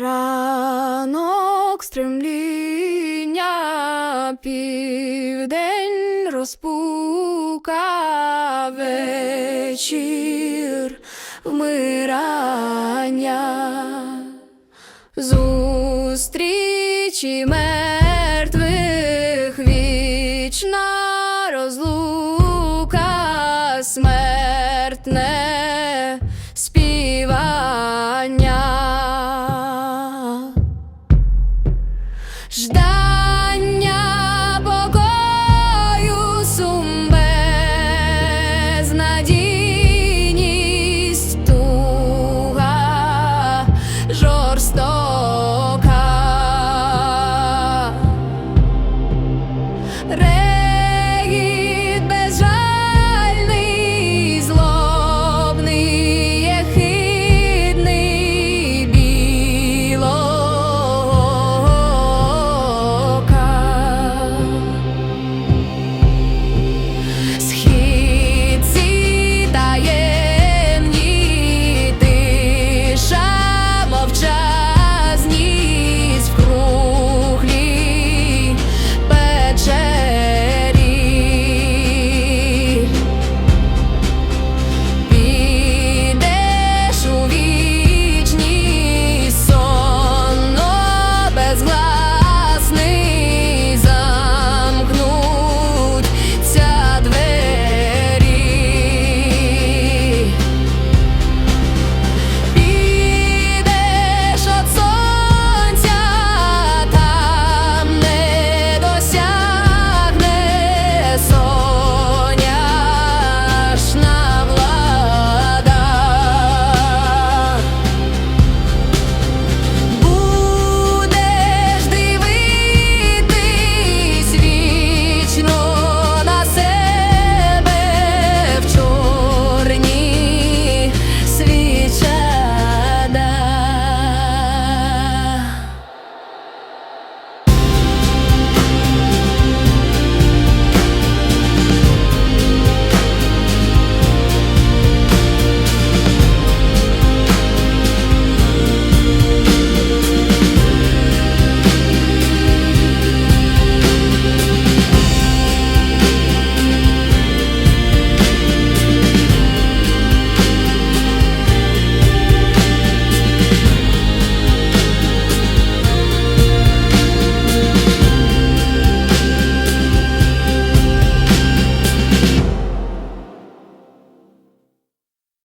Ранок стремління південь розпука вечір вмирання зустрічі мертвих вічна розлука смерть. ждання покою сум безнадійність туга жорстока.